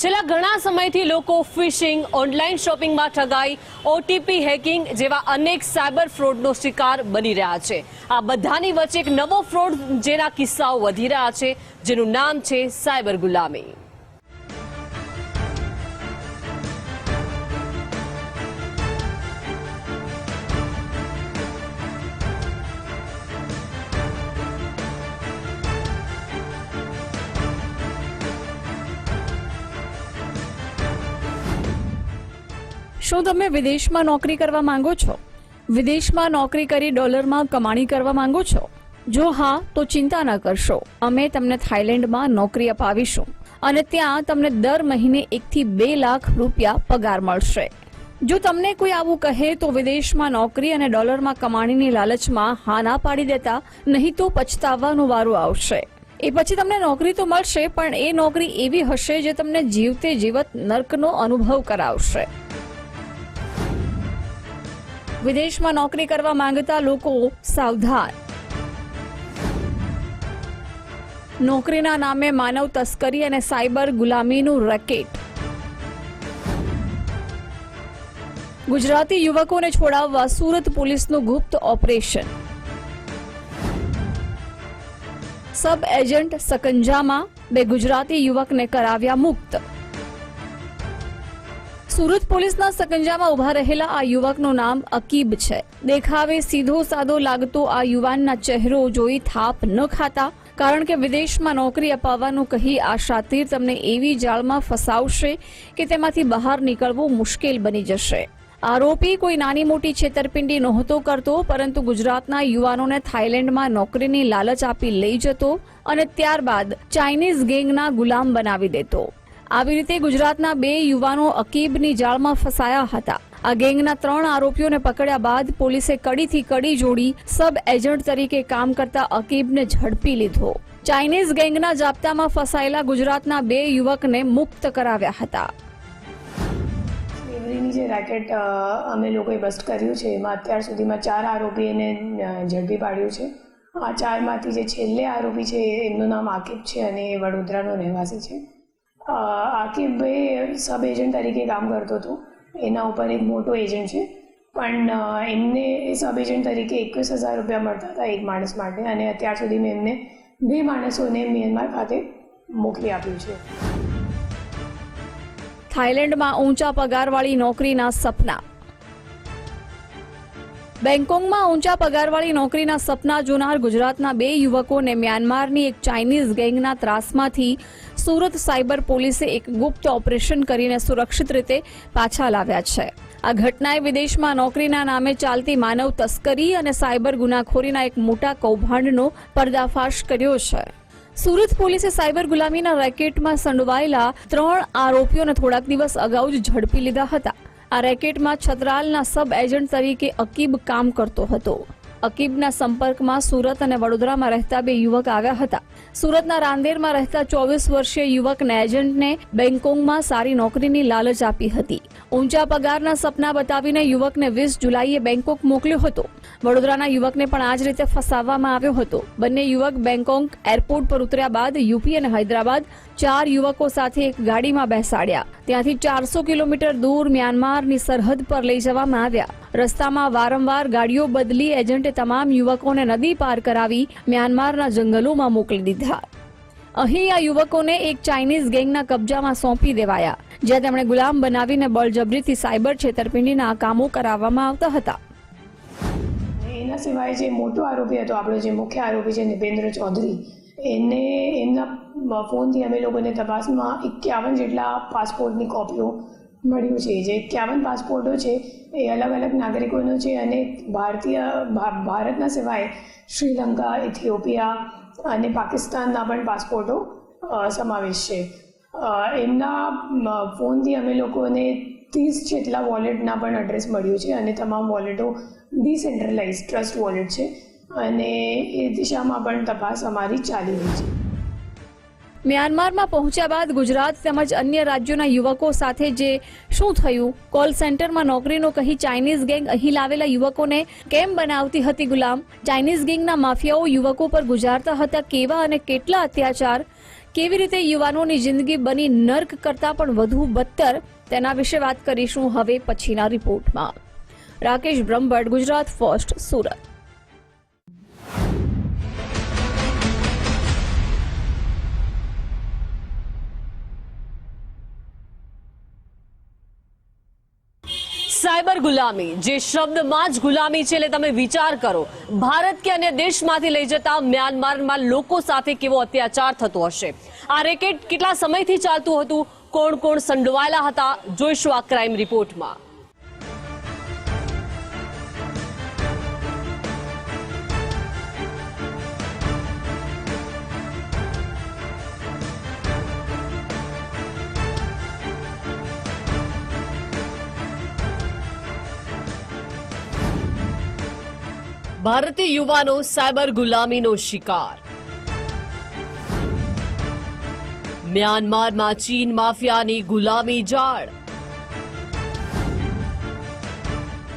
છેલ્લા ઘણા સમયથી લોકો ફિશિંગ, ઓનલાઈન શોપિંગમાં ઠગાઈ ઓટીપી હેકિંગ જેવા અનેક સાયબર ફ્રોડનો શિકાર બની રહ્યા છે. આ બધાની વચ્ચે એક નવો ફ્રોડ જેના કિસ્સાઓ વધી રહ્યા છે, જેનું નામ છે સાયબર ગુલામી. શું તમે વિદેશમાં નોકરી કરવા માંગો છો? વિદેશમાં નોકરી કરી ડોલરમાં કમાણી કરવા માંગો છો? જો હા, તો ચિંતા ન કરશો. અમે તમને થાઇલેન્ડમાં નોકરી અપાવીશું અને ત્યાં તમને દર મહિને એકથી બે લાખ રૂપિયા પગાર મળશે. જો તમને કોઈ આવું કહે તો વિદેશમાં નોકરી અને ડોલરમાં કમાણીની લાલચમાં હા ના પાડી દેતા, નહીં તો પછતાવવાનું વારો આવશે. એ પછી તમને નોકરી તો મળશે, પણ એ નોકરી એવી હશે જે તમને જીવતે જીવત નર્કનો અનુભવ કરાવશે. વિદેશમાં નોકરી કરવા માંગતા લોકો સાવધાન. નોકરીના નામે માનવ તસ્કરી અને સાયબર ગુલામીનું રેકેટ. ગુજરાતી યુવકોને છોડાવવા સુરત પોલીસનું ગુપ્ત ઓપરેશન. સબ એજન્ટ સકંજામાં બે ગુજરાતી યુવકને કરાવ્યા મુક્ત. સુરત પોલીસના સકંજામાં ઊભા રહેલા આ યુવકનું નામ અકીબ છે. દેખાવે સીધો સાદો લાગતો આ યુવાનના ચહેરો જોઈ થાપ ન ખાતા, કારણ કે વિદેશમાં નોકરી અપાવવાનું કહી આ શાતીર તમને એવી જાળમાં ફસાવશે કે તેમાંથી બહાર નીકળવું મુશ્કેલ બની જશે. આરોપી કોઈ નાની મોટી છેતરપિંડી નહોતો કરતો, પરંતુ ગુજરાતના યુવાનોને થાઇલેન્ડમાં નોકરીની લાલચ આપી લઈ જતો અને ત્યારબાદ ચાઇનીઝ ગેંગના ગુલામ બનાવી દેતો. આવી રીતે ગુજરાતના બે યુવાનો અકીબની જાળમાં ફસાયા હતા. આ ગેંગના ત્રણ આરોપીઓને પકડ્યા બાદ પોલીસે કડીથી કડી જોડી સબ એજન્ટ તરીકે કામ કરતા અકીબને ઝડપી લીધો. ચાઇનીઝ ગેંગના જાપ્તામાં ફસાયેલા ગુજરાતના બે યુવકને મુક્ત કરાવ્યા હતા. જે રેકેટ અમે લોકોએ બસ્ટ કર્યું છે, એમાં અત્યાર સુધીમાં ચાર આરોપીને ઝડપી પાડ્યું છે. આ ચારમાંથી જે છેલ્લે આરોપી છે, એમનું નામ આકિબ છે અને એ વડોદરાનો રહેવાસી છે. અ, આકિબ એ સબ એજન્ટ તરીકે કામ કરતો હતો. એના ઉપર એક મોટો એજન્ટ છે. પણ એમને સબ એજન્ટ તરીકે એકવીસ હજાર રૂપિયા મળતા હતા એક માણસ માટે અને અત્યાર સુધી મેં એમને બે માણસોને મ્યાનમાર ખાતે મોકલી આપ્યું છે. થાઇલેન્ડમાં ઊંચા પગારવાળી નોકરીના સપના. બેંકોકમાં ઊંચા પગારવાળી નોકરીના સપના જોનાર ગુજરાતના બે યુવકોને મ્યાનમારની એક ચાઇનીઝ ગેંગના ત્રાસમાંથી સુરત સાયબર પોલીસે એક ગુપ્ત ઓપરેશન કરીને સુરક્ષિત રીતે પાછા લાવ્યા છે. આ ઘટનાએ વિદેશમાં નોકરીના નામે ચાલતી માનવ તસ્કરી અને સાયબર ગુનાખોરીના એક મોટા કૌભાંડનો પર્દાફાશ કર્યો છે. સુરત પોલીસે સાયબર ગુલામીના રેકેટમાં સંડોવાયેલા ત્રણ આરોપીઓને થોડાક દિવસ અગાઉ જ ઝડપી લીધા હતા. આ રેકેટમાં છતરાલના સબ એજન્ટ તરીકે અકીબ કામ કરતો હતો. અકીબના સંપર્કમાં સુરત અને વડોદરામાં રહેતા બે યુવક આવ્યા હતા. સુરતના રાંદેરમાં રહેતા ચોવીસ વર્ષીય યુવકને એજન્ટને બેંગકોંગમાં સારી નોકરીની લાલચ આપી હતી. ઊંચા પગારના સપના બતાવીને યુવકને વીસ જુલાઈએ બેંકોક મોકલ્યો હતો. વડોદરાના યુવકને પણ આ જ રીતે ફસાવવામાં આવ્યો હતો. બંને યુવક બેંગકોંગ એરપોર્ટ પર ઉતર્યા બાદ યુપી અને હૈદરાબાદ ચાર યુવકો સાથે એક ગાડીમાં બેસાડ્યા. ત્યાંથી ચારસો કિલોમીટર દૂર મ્યાનમારની સરહદ પર લઈ જવામાં આવ્યા. રસ્તામાં વારંવાર ગાડીઓ બદલી એજન્ટે તમામ યુવકોને નદી પાર કરાવી મ્યાનમારના જંગલોમાં મોકલી દીધા. અહીં આ યુવકોને એક ચાઇનીઝ ગેંગના કબજામાં સોંપી દેવાયા, જ્યાં તેમણે ગુલામ બનાવીને બળજબરીથી સાયબર છેતરપિંડીના કામો કરાવવામાં આવતા હતા. એના સિવાય જે મોટો આરોપી હતો, આપણો જે મુખ્ય આરોપી છે નિપેન્દ્ર ચૌધરી, એને એમના ફોનથી અમે લોકોને તપાસમાં એકાવન જેટલા પાસપોર્ટની કોપીઓ મળ્યું છે. જે એકાવન પાસપોર્ટો છે, એ અલગ અલગ નાગરિકોનો છે અને ભારતીય ભારતના સિવાય શ્રીલંકા, ઇથિયોપિયા અને પાકિસ્તાનના પણ પાસપોર્ટો સમાવેશ છે. એમના ફોનથી અમે લોકોને ત્રીસ જેટલા વોલેટના પણ એડ્રેસ મળ્યું છે અને તમામ વોલેટો ડિસેન્ટ્રલાઇઝ ટ્રસ્ટ વોલેટ છે અને એ દિશામાં પણ તપાસ અમારી ચાલી રહી છે. મ્યાનમારમાં પહોંચ્યા બાદ ગુજરાત તેમજ અન્ય રાજ્યોના યુવકો સાથે જે શું થયું? કોલ સેન્ટરમાં નોકરીનો કહી ચાઇનીઝ ગેંગ અહીં લાવેલા યુવકોને કેમ બનાવતી હતી ગુલામ? ચાઇનીઝ ગેંગના માફિયાઓ યુવકો પર ગુજારતા હતા. કેવા અને કેટલા અત્યાચાર? કેવી રીતે યુવાનોની જિંદગી બની નર્ક કરતાં પણ વધુ બદતર? તેના વિશે વાત કરીશું હવે પછીના રિપોર્ટમાં. રાકેશ બ્રહ્મભટ્ટ, ગુજરાત ફર્સ્ટ, સુરત. સાયબર ગુલામી, જે શબ્દમાં જ ગુલામી છે, એટલે તમે વિચાર કરો. ભારત કે અન્ય દેશમાંથી લઈ જતા મ્યાનમારમાં લોકો સાથે કેવો અત્યાચાર થતો હશે? આ રેકેટ કેટલા સમયથી ચાલતું હતું? કોણ કોણ સંડોવાયેલા હતા? જોઈશું આ ક્રાઇમ રિપોર્ટમાં. ભારતીય યુવાનો સાયબર ગુલામીનો શિકાર. મ્યાનમારમાં ચીન માફિયાની ગુલામી જાળ.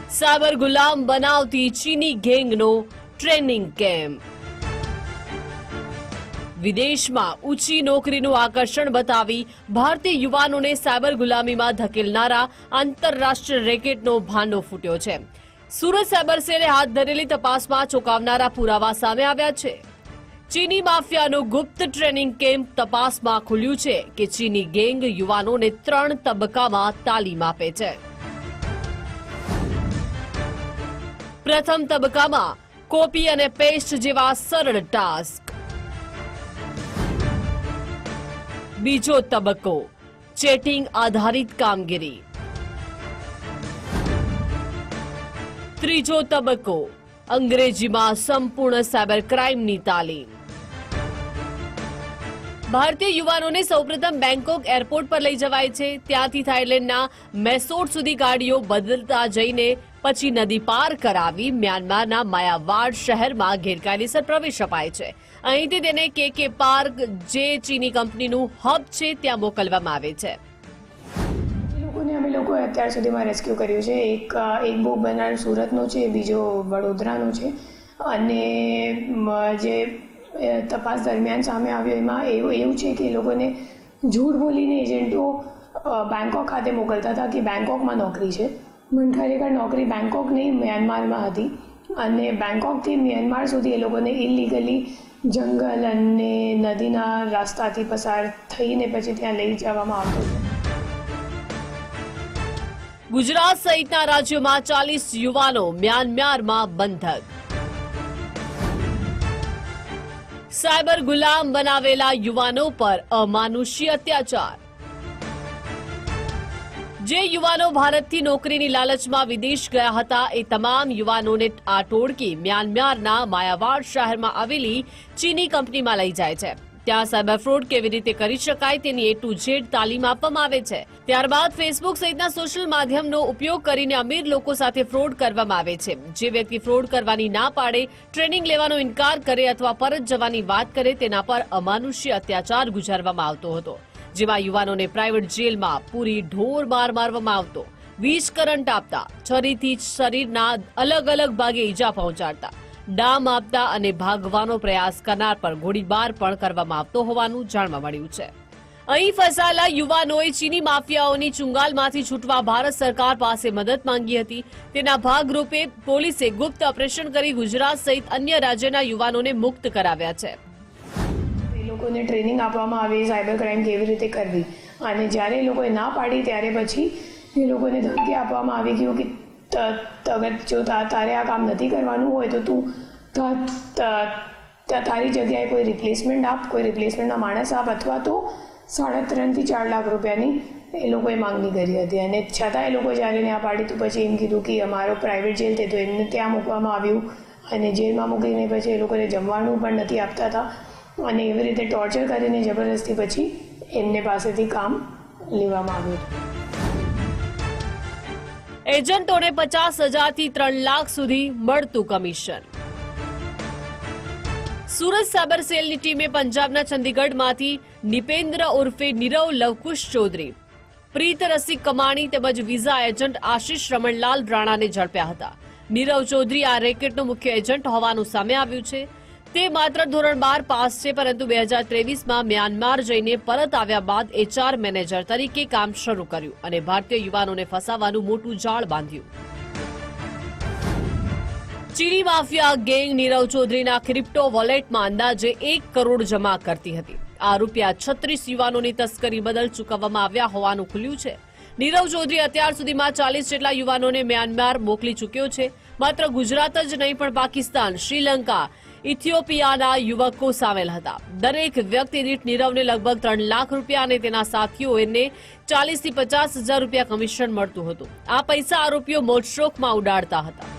સાયબર ગુલામ બનાવતી ચીની ગેંગનો ટ્રેનિંગ કેમ્પ. વિદેશમાં ઊંચી નોકરીનું આકર્ષણ બતાવી ભારતીય યુવાનોને સાયબર ગુલામીમાં ધકેલનારા આંતરરાષ્ટ્રીય રેકેટનો ભાંડો ફૂટ્યો છે. સુરત સાયબર હાથ ધરેલી તપાસમાં ચોંકાવનારા પુરાવા સામે આવ્યા છે. ચીની માફિયાનું ગુપ્ત ટ્રેનિંગ કેમ્પ તપાસમાં ખુલ્યું છે કે ચીની ગેંગ યુવાનોને ત્રણ તબક્કામાં તાલીમ આપે છે. પ્રથમ તબક્કામાં કોપી અને પેસ્ટ જેવા સરળ ટાસ્ક. બીજો તબક્કો, ચેટિંગ આધારિત કામગીરી. ત્રીજો તબક્કો, અંગ્રેજીમાં સંપૂર્ણ સાયબર ક્રાઇમની તાલીમ. ભારતીય યુવાનોને સૌપ્રથમ બેંકોક એરપોર્ટ પર લઈ જવાય છે. ત્યાંથી થાઇલેન્ડના મેસોટ સુધી ગાડીઓ બદલતા જઈને પછી નદી પાર કરાવી મ્યાનમારના માયાવાડ શહેરમાં ગેરકાયદેસર પ્રવેશ અપાય છે. અહીંથી તેને કે કે પાર્ક જે ચીની કંપનીનું હબ છે, ત્યાં મોકલવામાં આવે છે. લોકોએ અત્યાર સુધીમાં રેસ્ક્યુ કર્યું છે. એક એક બુક બનાર સુરતનો છે, બીજો વડોદરાનો છે. અને જે તપાસ દરમિયાન સામે આવ્યો એમાં એવું એવું છે કે એ લોકોને જૂઠ બોલીને એજન્ટો બેંકોક ખાતે મોકલતા હતા કે બેંકોકમાં નોકરી છે. પણ ખરેખર નોકરી બેંકોક નહીં મ્યાનમારમાં હતી. અને બેંકોકથી મ્યાનમાર સુધી એ લોકોને ઇલીગલી જંગલ અને નદીના રસ્તાથી પસાર થઈને પછી ત્યાં લઈ જવામાં આવતું હતો. ગુજરાત સહિતના રાજ્યોમાં ચાલીસ યુવાનો મ્યાનમારમાં બંધક. સાયબર ગુલામ બનાવેલા યુવાનો પર અમાનુષી અત્યાચાર. જે યુવાનો ભારતથી નોકરીની લાલચમાં વિદેશ ગયા હતા, એ તમામ યુવાનોને આ ટોળકી મ્યાનમારના માયાવાડ શહેરમાં આવેલી ચીની કંપનીમાં લઈ જાય છે. ત્યાં સાયબર ફ્રોડ કેવી રીતે કરી શકાય તેની એ ટુ ઝેડ તાલીમ આપવામાં આવે છે. ત્યારબાદ ફેસબુક સહિતના સોશિયલ માધ્યમનો ઉપયોગ કરીને અમીર લોકો સાથે ફ્રોડ કરવામાં આવે છે. જે વ્યક્તિ ફ્રોડ કરવાની ના પાડે, ટ્રેનિંગ લેવાનો ઇનકાર કરે અથવા પરત જવાની વાત કરે તેના પર અમાનુષ્ય અત્યાચાર ગુજારવામાં આવતો હતો. જેમાં યુવાનોને પ્રાઇવેટ જેલમાં પૂરી ઢોર માર મારવામાં આવતો. વીજ કરંટ આપતા છરીથી શરીરના અલગ અલગ ભાગે ઈજા પહોંચાડતા. ડામ આપતા અને ભાગવાનો પ્રયાસ કરનાર પર ગોળીબાર પણ કરવામાં આવતો હોવાનું જાણવા મળ્યું છે. અહીં ફસાયેલા યુવાનોએ ચીની માફિયાઓની ચુંગાલમાંથી છૂટવા ભારત સરકાર પાસે મદદ માંગી હતી. તેના ભાગરૂપે પોલીસે ગુપ્ત ઓપરેશન કરી ગુજરાત સહિત અન્ય રાજ્યના યુવાનોને મુક્ત કરાવ્યા છે. લોકોને ટ્રેનિંગ આપવામાં આવી, સાયબર ક્રાઇમ કેવી રીતે કરવી? અને જ્યારે લોકોએ ના પાડી, ત્યારે પછી એ લોકોને ધમકી આપવામાં આવી ગયું કે અગર જો તારે આ કામ નથી કરવાનું હોય તો તું તારી જગ્યાએ કોઈ રિપ્લેસમેન્ટ આપ, કોઈ રિપ્લેસમેન્ટના માણસ આપ અથવા તો સાડા ત્રણથી ચાર લાખ રૂપિયાની એ લોકોએ માંગણી કરી હતી. અને છતાં એ લોકો જ્યારે આ પાડી તો પછી એમ કીધું કે અમારો પ્રાઇવેટ જેલ તો એમને ત્યાં મૂકવામાં આવ્યું અને જેલમાં મૂકીને પછી એ લોકોને જમવાનું પણ નથી આપતા હતા. અને એવી રીતે ટોર્ચર કરીને જબરદસ્તી પછી એમને પાસેથી કામ લેવામાં આવ્યું હતું. એજન્ટોને પચાસ હજારથી ત્રણ લાખ સુધી મળતું કમિશન. સુરત સાયબર સેલની ટીમે પંજાબના ચંદીગઢમાંથી નિપેન્દ્ર ઉર્ફે નીરવ લવકુશ ચૌધરી, પ્રીત રસિક કમાણી તેમજ વિઝા એજન્ટ આશિષ રમણલાલ રાણાને ઝડપ્યા હતા. નીરવ ચૌધરી આ રેકેટનો મુખ્ય એજન્ટ હોવાનું સામે આવ્યું છે. તે માત્ર ધોરણ બાર પાસ છે, પરંતુ બે હજાર ત્રેવીસમાં મ્યાનમાર જઈને પરત આવ્યા બાદ એચઆર મેનેજર તરીકે કામ શરૂ કર્યું અને ભારતીય યુવાનોને ફસાવાનું મોટું જાળ બાંધ્યું. ચીની માફિયા ગેંગ નીરવ ચૌધરીના ક્રિપ્ટો વોલેટમાં અંદાજે એક કરોડ જમા કરતી હતી. આ રૂપિયા છત્રીસ યુવાનોની તસ્કરી બદલ ચૂકવવામાં આવ્યા હોવાનું ખુલ્યું છે. નીરવ ચૌધરી અત્યાર સુધીમાં ચાલીસ જેટલા યુવાનોને મ્યાનમાર મોકલી ચૂક્યો છે. માત્ર ગુજરાત જ નહીં, પણ પાકિસ્તાન, શ્રીલંકા ઇથિયોપિયાના યુવકો સામેલ હતા. દરેક વ્યક્તિ દીઠ નીરવને લગભગ ત્રણ લાખ રૂપિયા અને તેના સાથીઓને ચાલીસથી પચાસ હજાર રૂપિયા કમિશન મળતું હતું. આ પૈસા આરોપીઓ મોટશોખમાં ઉડાડતા હતા.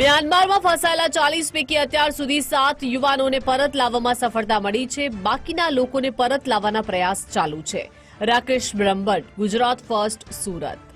મ્યાનમારમાં ફસાયેલા ચાલીસ પૈકી અત્યાર સુધી સાત યુવાનોને પરત લાવવામાં સફળતા મળી છે. બાકીના લોકોને પરત લાવવાના પ્રયાસ ચાલુ છે. રાકેશ બ્રહ્મભટ્ટ, ગુજરાત ફર્સ્ટ, સુરત.